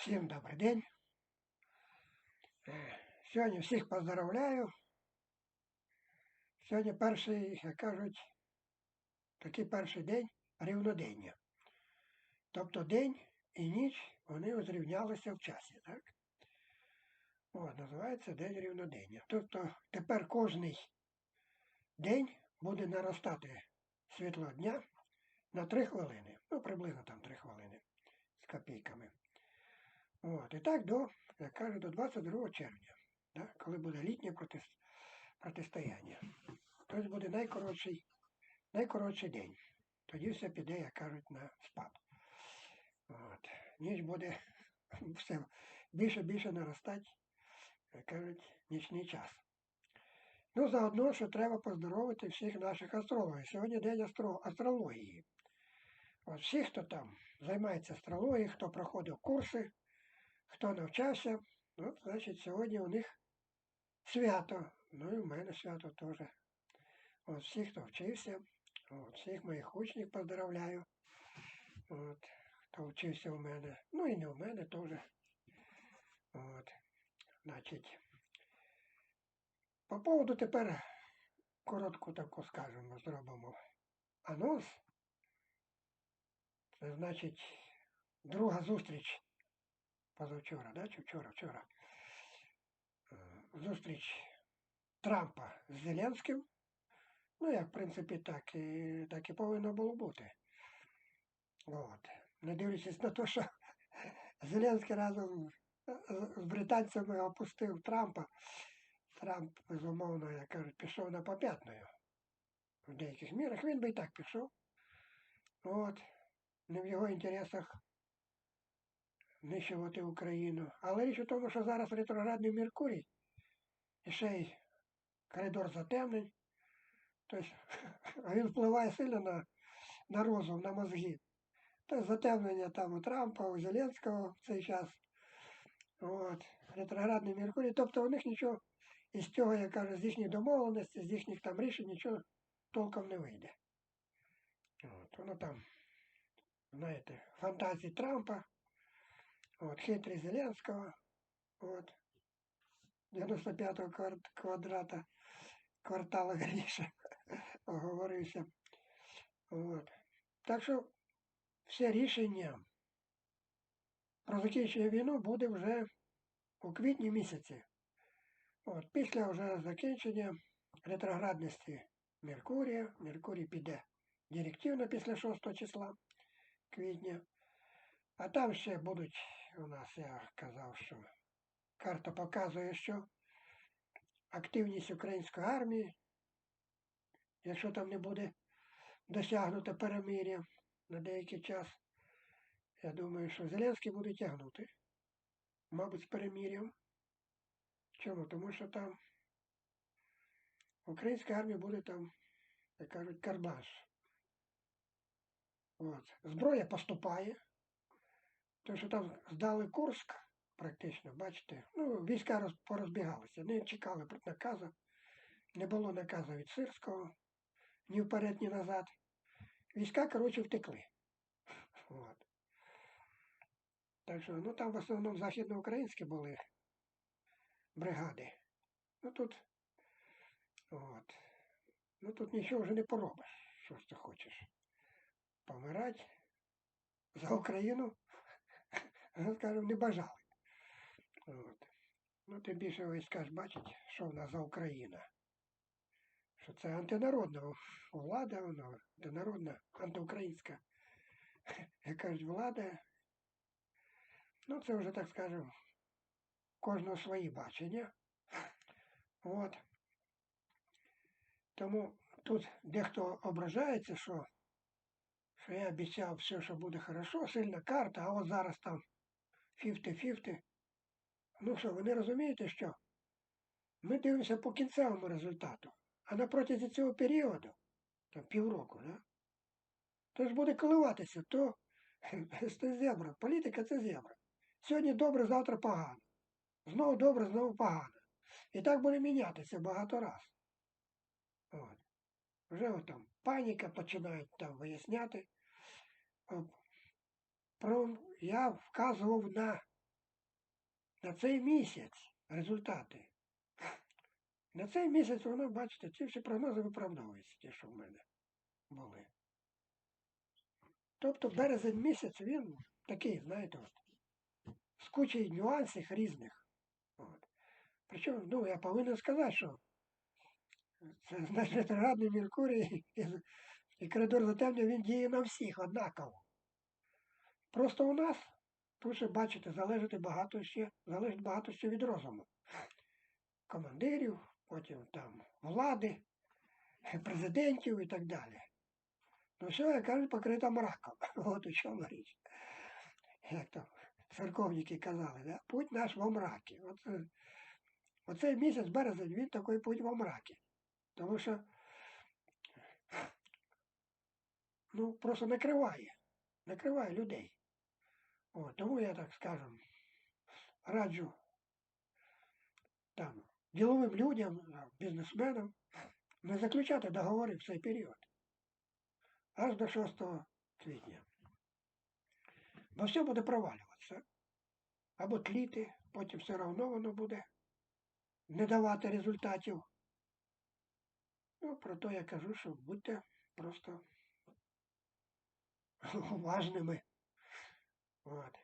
Всім добрий день. Е, Сьогодні всіх поздравляю. Сьогодні перший, як кажуть, такий перший день рівнодення. Тобто день і ніч вони зрівнялися в часі, так? О, називається День рівнодення. Тобто тепер кожний день буде наростати світло дня на 3 хвилини. Ну, приблизно там 3 хвилини з копійками. От, і так до, як кажуть, до 22 червня, да, коли буде літнє протис- протистояння. Тобто буде найкоротший, найкоротший день. Тоді все піде, як кажуть, на спад. От. Ніч буде все більше більше наростати, як кажуть, нічний час. Ну, заодно, що треба поздоровити всіх наших астрологів. Сьогодні день астро... астрології. От всі, хто там займається астрологією, хто проходив курси, хто навчався, от, значить, сьогодні у них свято. Ну і в мене свято теж. От всі, хто вчився, от, всіх моїх учнів поздравляю. От, хто вчився у мене. Ну і не у мене теж. От, значить. По поводу тепер коротку таку скажемо, зробимо анонс. Це значить друга зустріч позавчора, да? чи вчора, вчора. Е, Зустріч Трампа з Зеленським. Ну, як, в принципі, так і, так і повинно було бути. От. Не дивлячись на те, що Зеленський разом з британцями опустив Трампа. Трамп, безумовно, як кажуть, пішов на поп'ятною. В деяких мірах він би і так пішов. От. Не в його інтересах знищувати Україну. Але річ у тому, що зараз ретроградний Меркурій і ще й коридор затемнень. Тобто він впливає сильно на, на розум, на мозги. Тобто затемнення там у Трампа, у Зеленського в цей час. От. Ретроградний Меркурій. Тобто у них нічого із цього, я кажу, з їхніх домовленостей, з їхніх там рішень нічого толком не вийде. От. Воно там, знаєте, фантазії Трампа, от, хитрість Зеленського, от, 95-го квадрата, квартала, верніше, оговорився. От. Так що все рішення про закінчення війну буде вже у квітні місяці. От, після вже закінчення ретроградності Меркурія, Меркурій піде директивно після 6 числа квітня. А там ще будуть у нас, я казав, що карта показує, що активність української армії, якщо там не буде досягнуто перемир'я на деякий час, я думаю, що Зеленський буде тягнути, мабуть, з перемир'ям. Чому? Тому що там українська армія буде там, як кажуть, карбаш. От. Зброя поступає. Тому що там здали Курск, практично, бачите, ну, війська роз, порозбігалися, не чекали наказу, не було наказу від Сирського, ні вперед, ні назад. Війська, коротше, втекли. От. Так що, ну там в основному західноукраїнські були бригади. Ну тут, от. Ну тут нічого вже не поробиш, що ж ти хочеш. Помирати за Україну, скажімо, не бажали. От. Ну, тим більше війська ж бачить, що в нас за Україна. Що це антинародна влада, вона антинародна, антиукраїнська, як кажуть, влада. Ну, це вже, так скажемо, кожного свої бачення. От. Тому тут дехто ображається, що, що я обіцяв все, що буде хорошо, сильна карта, а от зараз там 50-50. Ну що, ви не розумієте, що? Ми дивимося по кінцевому результату. А на протязі цього періоду, там півроку, да? то ж буде коливатися, то це зебра. Політика це зебра. Сьогодні добре, завтра погано. Знову добре, знову погано. І так буде мінятися багато раз. От. Вже от там паніка починають там виясняти. Про, я вказував на на цей місяць результати. На цей місяць воно, бачите, ці всі прогнози виправдовуються, ті, що в мене були. Тобто березень місяць він такий, знаєте, от, з кучею нюансів різних. От. Причому, ну, я повинен сказати, що це значить ретроградний Меркурій і, і коридор затемнення він діє на всіх однаково. Просто у нас, тут ще бачите, залежить багато ще, залежить багато ще від розуму. Командирів, потім там влади, президентів і так далі. Ну все, я кажу, покрита мраком. От у чому річ. Як там церковники казали, да? путь наш во мракі. Оце, оцей місяць березень, він такий путь во мракі. Тому що ну, просто накриває, накриває людей. О, тому я так скажем, раджу там діловим людям, бізнесменам не заключати договори в цей період. Аж до 6 квітня. Бо все буде провалюватися. Або тліти, потім все одно воно буде не давати результатів. Ну, про то я кажу, що будьте просто уважними. От.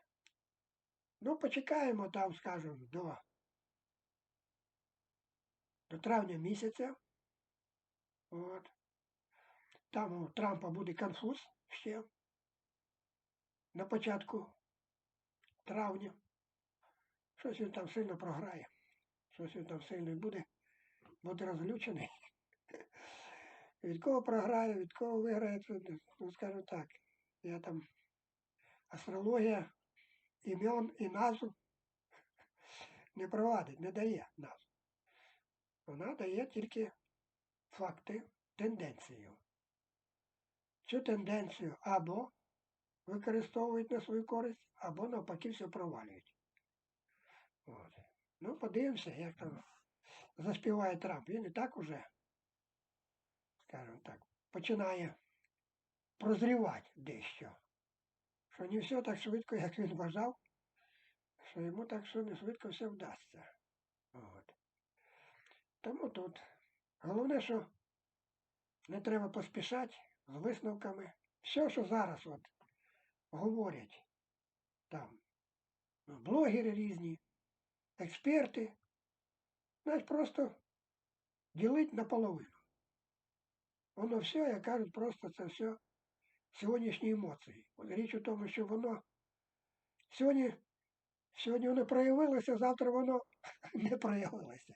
Ну, почекаємо там, скажімо, до, до травня місяця. От. Там у Трампа буде конфуз ще на початку травня. Щось він там сильно програє. Щось він там сильно буде, буде розлючений. Від кого програє, від кого виграє, ну скажу так. Я там астрологія імен і назву не провадить, не дає назву. Вона дає тільки факти, тенденцію. Цю тенденцію або використовують на свою користь, або навпаки все провалюють. От. Ну, подивимося, як там заспіває Трамп. Він і так уже, скажімо так, починає прозрівати дещо. Що не все так швидко, як він вважав, що йому так швидко все вдасться. От. Тому тут. Головне, що не треба поспішати з висновками. Все, що зараз от говорять там ну, блогери різні, експерти, навіть просто ділить наполовину. Воно все, як кажуть, просто це все сьогоднішні емоції. От річ у тому, що воно сьогодні сьогодні воно проявилося, завтра воно не проявилося.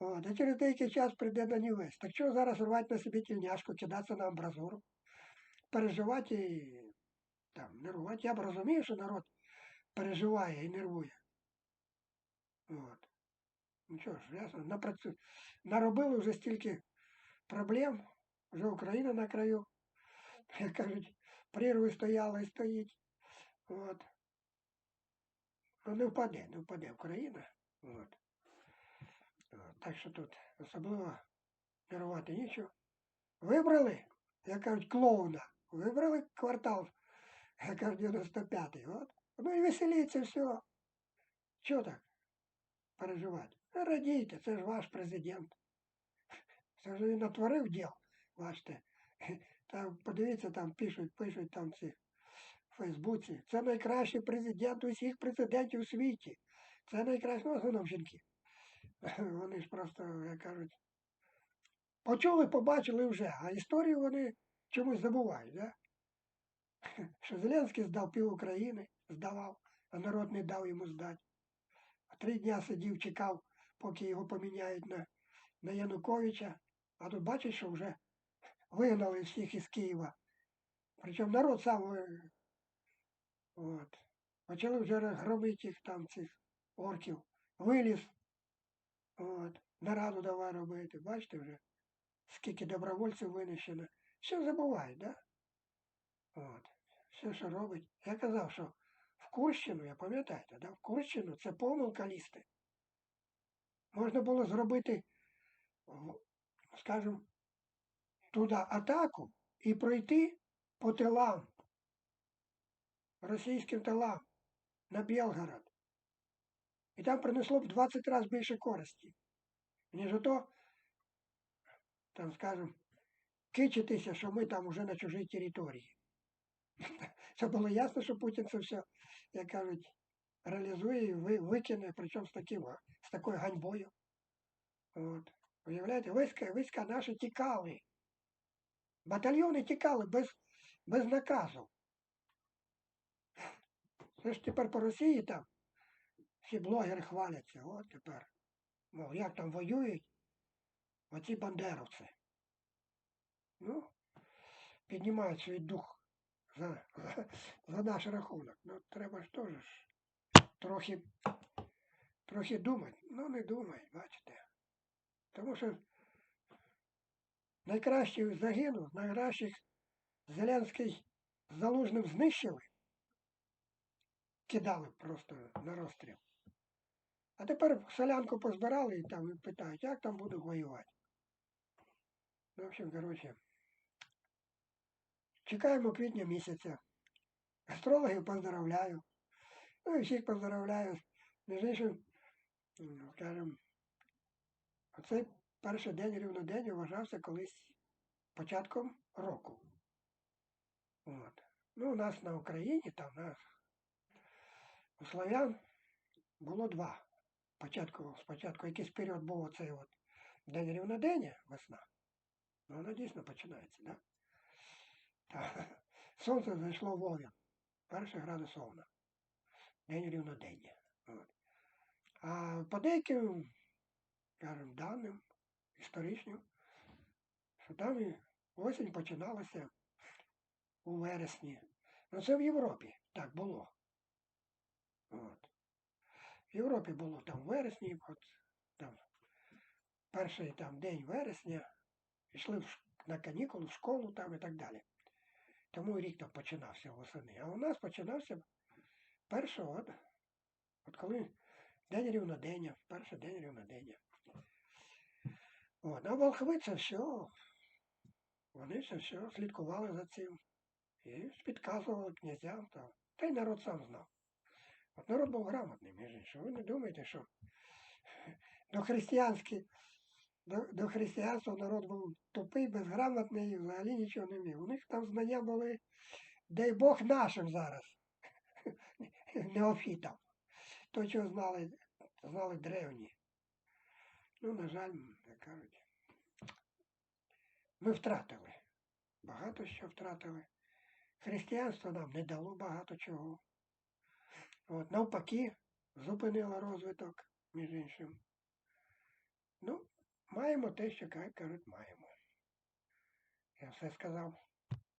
От, а через деякий час прийде на нівець. Так чого зараз рвати на собі тільняшку, кидатися на амбразуру, переживати і там, нервувати. Я б розумію, що народ переживає і нервує. От. Ну що ж, ясно, напрацю... наробили вже стільки проблем, вже Україна на краю. Як кажуть, прірви стояла і стоїть. От. Ну не впаде, не впаде Україна. От. Так що тут особливо керувати нічого. Вибрали, як кажуть, клоуна. Вибрали квартал, як кажуть, 95-й. От. Ну і веселіться, все. Чого так переживати? Радійте, це ж ваш президент. Це ж він натворив діл, бачите. Там, подивіться, там пишуть, пишуть там ці в Фейсбуці. Це найкращий президент усіх президентів у світі. Це найкраще, ну, основном жінки. Вони ж просто, як кажуть, почули, побачили вже, а історію вони чомусь забувають, да? що Зеленський здав пів України, здавав, а народ не дав йому здати. Три дня сидів, чекав, поки його поміняють на на Януковича, а тут бачиш, що вже вигнали всіх із Києва. Причому народ сам от, почали вже громити їх там цих орків. Виліз От. Нараду давай робити. Бачите вже, скільки добровольців винищено. Все забувають, да? От. Все, що робить. Я казав, що в Курщину, я пам'ятаєте, да? в Курщину це помилка лізти. Можна було зробити, скажімо, туди атаку і пройти по тилам, російським тилам на Білгород. І там принесло б 20 разів більше користі, ніж ото, там, скажем, кичитися, що ми там уже на чужій території. Це було ясно, що Путін це все, як кажуть, реалізує і викине, причому з таким, з такою ганьбою. От. Уявляєте, війська, війська наші тікали. Батальйони тікали без, без наказу. Це ж тепер по Росії там всі блогери хваляться. От тепер. Мов, як там воюють оці бандеровці. Ну, піднімають свій дух за, за, за наш рахунок. Ну, треба ж теж трохи, трохи думати. Ну, не думають, бачите. Тому що найкращий загинув, найкращих Зеленський Залужним знищили, кидали просто на розстріл. А тепер солянку позбирали і там питають, як там будуть воювати. Ну, в общем, коротше, чекаємо квітня місяця. Астрологів поздравляю. Ну і всіх поздравляю. Між іншим, м, скажем, оцей перший день рівнодень вважався колись початком року. От. Ну, у нас на Україні, там у нас у славян було два. Початку, спочатку якийсь період був оцей от день рівнодення, весна. Ну, воно дійсно починається, да? Та, сонце зайшло в Овен. Перший градус Овна. День рівнодення. От. А по деяким, скажімо, даним історичним, що там осінь починалася у вересні. Ну це в Європі так було. От. В Європі було там в вересні, от там перший там день вересня, йшли на канікули в школу там і так далі. Тому рік там починався восени. А у нас починався першого, от, от коли день рівнодення, перший день рівнодення. От, а волхви це все, вони це все слідкували за цим. І підказували князям там. Та й народ сам знав. От народ був грамотний, між іншим. Ви не думаєте, що до до, християнства народ був тупий, безграмотний і взагалі нічого не вмів. У них там знання були, дай Бог нашим зараз, неофітам. То, чого знали, знали древні. Ну, на жаль, як кажуть, ми втратили. Багато що втратили. Християнство нам не дало багато чого. От, навпаки, зупинило розвиток, між іншим. Ну, маємо те, що кажуть, маємо. Я все сказав.